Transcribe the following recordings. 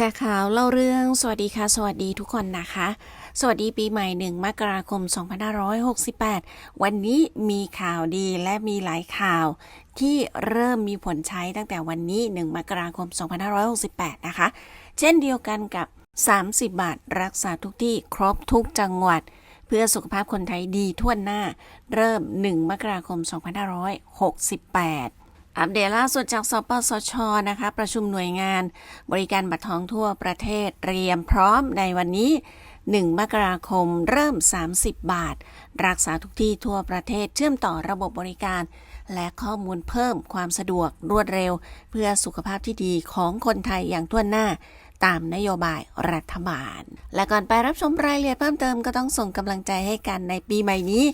ชร์ข่าวเล่าเรื่องสวัสดีค่ะ สวัสดีทุกคนนะคะ สวัสดีปีใหม่หนึ่งมกราคม 2568 วันนี้มีข่าวดีและมีหลายข่าวที่เริ่มมีผลใช้ตั้งแต่วันนี้ 1 มกราคม 2568 นะคะ เช่นเดียวกันกับ 30 บาทรักษาทุกที่ครบทุกจังหวัด เพื่อสุขภาพคนไทยดีทั่วหน้า เริ่ม 1 มกราคม 2568 อัปเดตล่าสุดจากสปสชนะคะ ประชุมหน่วยงาน บริการบัตรทองทั่วประเทศเตรียมพร้อมในวันนี้ 1 มกราคมเริ่ม 30 บาท รักษาทุกที่ทั่วประเทศเชื่อมต่อระบบบริการ และข้อมูลเพิ่มความสะดวกรวดเร็ว เพื่อสุขภาพที่ดีของคนไทยอย่างทั่วหน้าตามนโยบายรัฐบาล และก่อนไปรับชมรายละเอียดเพิ่มเติมก็ต้องส่งกำลังใจให้กันในปีใหม่นี้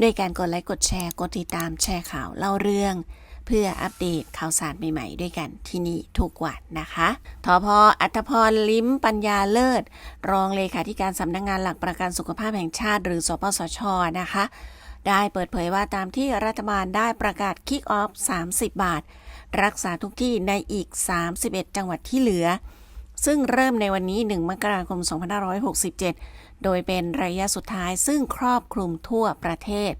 ด้วยการกดไลค์กดแชร์กดติดตามแชร์ข่าวเล่าเรื่อง เพื่ออัปเดตข่าวสารใหม่ๆ ด้วยกันที่นี่ทุกวันนะคะทอพออัตพรลิ้มปัญญาเลิศ รองเลขาธิการสำนักงงานหลักประกันสุขภาพแห่งชาติ หรือสปสชนะคะ ได้เปิดเผยว่าตามที่รัฐบาลได้ประกาศคิกออฟ 30 บาท รักษาทุกที่ในอีก 31 จังหวัดที่เหลือ ซึ่งเริ่มในวันนี้ 1 มกราคม 2567 โดยเป็นระยะสุดท้ายซึ่งครอบคลุมทั่วประเทศ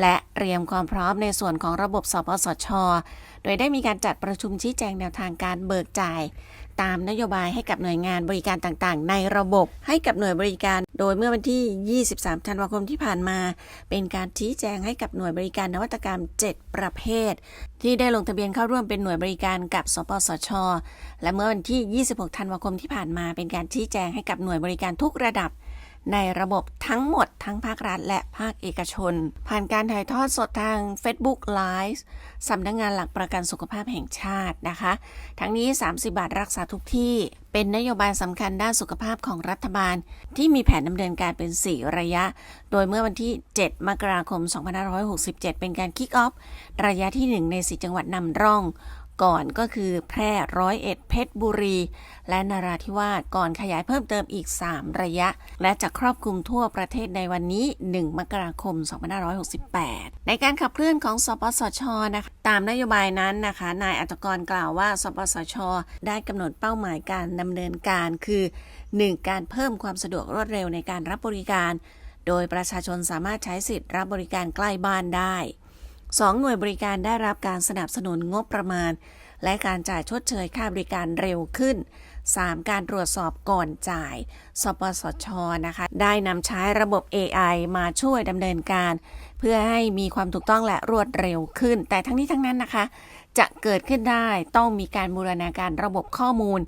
และเตรียมความพร้อมในส่วนของระบบสปสช โดยได้มีการจัดประชุมชี้แจงแนวทางการเบิกจ่าย ตามนโยบายให้กับหน่วยงานบริการต่างๆ ในระบบให้กับหน่วยบริการ โดยเมื่อวันที่ 23 ธันวาคมที่ผ่านมา เป็นการชี้แจงให้กับหน่วยบริการนวัตกรรม 7 ประเภท ที่ได้ลงทะเบียนเข้าร่วมเป็นหน่วยบริการกับ สปสช และเมื่อวันที่ 26 ธันวาคมที่ผ่านมา เป็นการชี้แจงให้กับหน่วยบริการทุกระดับ ในระบบทั้งหมดทั้งภาครัฐและภาคเอกชน ผ่านการถ่ายทอดสดทาง Facebook Live สำนักงงานหลักประกันสุขภาพแห่งชาตินะคะ ทั้งนี้ 30 บาทรักษาทุกที่ เป็นนโยบายสำคัญด้านสุขภาพของรัฐบาล ที่มีแผนดำเนินการเป็น 4 ระยะ โดยเมื่อวันที่ 7 มกราคม 2567 เป็นการคิกออฟระยะที่ 1 ใน 4 จังหวัดนำร่อง ก่อนก็คือแพร่ร้อยเอ็ดเพชรบุรี และนราธิวาสก่อนขยายเพิ่มเติมอีก 3 ระยะ และจะครอบคลุมทั่วประเทศในวันนี้ 1 มกราคม 2568 ในการขับเคลื่อนของสปสชนะคะตามนโยบายนั้นนะคะนายอัตกรกล่าวว่า สปสช ได้กำหนดเป้าหมายการดำเนินการคือ 1. การเพิ่มความสะดวกรวดเร็วในการรับบริการ โดยประชาชนสามารถใช้สิทธิ์รับบริการใกล้บ้านได้ 2. หน่วยบริการได้รับการสนับสนุนงบประมาณ และการจ่ายชดเชยค่าบริการเร็วขึ้น 3. การตรวจสอบก่อนจ่าย สปสช นะคะ ได้นำใช้ระบบ AI มาช่วยดำเนินการ เพื่อให้มีความถูกต้องและรวดเร็วขึ้น แต่ทั้งนี้ทั้งนั้นนะคะ จะเกิดขึ้นได้ต้องมีการบูรณาการระบบข้อมูล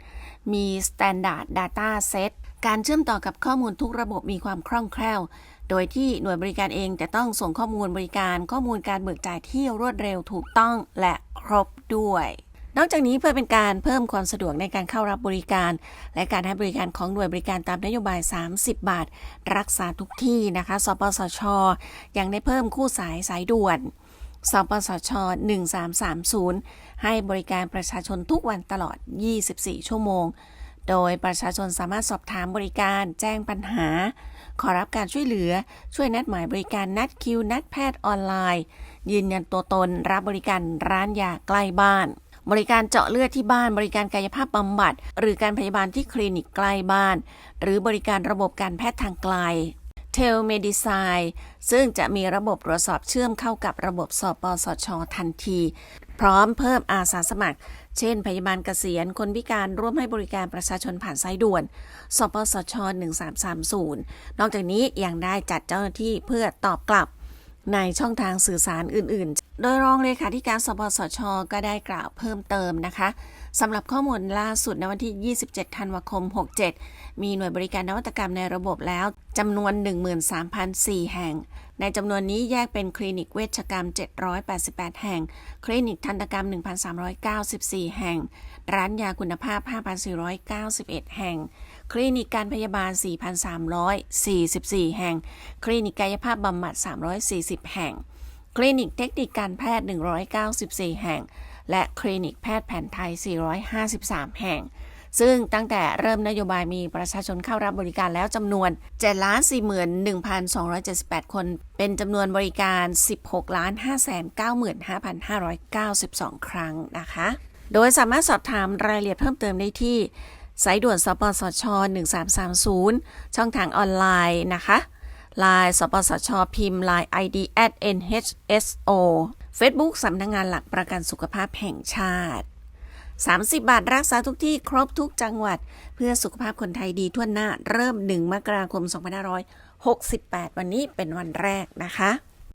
มี Standard Data Set การเชื่อมต่อกับข้อมูลทุกระบบมีความคล่องแคล่ว โดยที่หน่วยบริการเองจะต้องส่งข้อมูลบริการ ข้อมูลการเบิกจ่ายที่รวดเร็วถูกต้องและครบด้วย นอกจากนี้เพื่อเป็นการเพิ่มความสะดวกในการเข้ารับบริการ และการให้บริการของหน่วยบริการตามนโยบาย 30 บาท รักษาทุกที่นะคะ สปสช ยังได้เพิ่มคู่สายสายด่วนสปสช 1330 ให้บริการประชาชนทุกวันตลอด 24 ชั่วโมง โดยประชาชนสามารถสอบถามบริการแจ้งปัญหา ขอรับการช่วยเหลือ ช่วยนัดหมายบริการนัดคิว นัดแพทย์ออนไลน์ ยืนยันตัวตนรับบริการร้านยาใกล้บ้าน บริการเจาะเลือดที่บ้าน บริการกายภาพบำบัด หรือการพยาบาลที่คลินิกใกล้บ้าน หรือบริการระบบการแพทย์ทางไกล เทลเมดิไซซึ่งจะมีระบบตรวจสอบเชื่อมเข้ากับระบบสปสช ทันที พร้อมเพิ่มอาสาสมัคร เช่น พยาบาลเกษียณ คนพิการร่วมให้บริการประชาชนผ่านสายด่วน สปสช 1330 นอกจากนี้ยังได้จัดเจ้าหน้าที่เพื่อตอบกลับ ในช่องทางสื่อสารอื่น ๆ โดยรองเลขาธิการสปสช ก็ได้กล่าวเพิ่มเติมนะคะสำหรับข้อมูลล่าสุดในวันที่ 27 ธันวาคม 67 มีหน่วยบริการนวัตกรรมในระบบแล้วจำนวน 13,004 แห่ง ในจำนวนนี้แยกเป็นคลินิกเวชกรรม 788 แห่ง คลินิกทันตกรรม 1,394 แห่ง ร้านยาคุณภาพ 5,491 แห่ง คลินิกการพยาบาล 4,344 แห่ง คลินิกกายภาพบำบัด 340 แห่ง คลินิกเทคนิคการแพทย์ 194 แห่ง และคลินิกแพทย์แผนไทย 453 แห่ง ซึ่งตั้งแต่เริ่มนโยบายมีประชาชนเข้ารับบริการแล้วจำนวน741,278 คน เป็นจำนวนบริการ 16,595,592 ครั้งนะคะ โดยสามารถสอบถามรายละเอียดเพิ่มเติมได้ที่ สายด่วนสปสช 1330 ช่องทางออนไลน์นะคะไลน์สปสช พิมพ์ Line ID at nhso Facebook สำนักงงานหลักประกันสุขภาพแห่งชาติ 30 บาทรักษาทุกที่ครบทุกจังหวัด เพื่อสุขภาพคนไทยดีทั่วหน้า เริ่ม 1 มกราคม 2568 วันนี้เป็นวันแรกนะคะ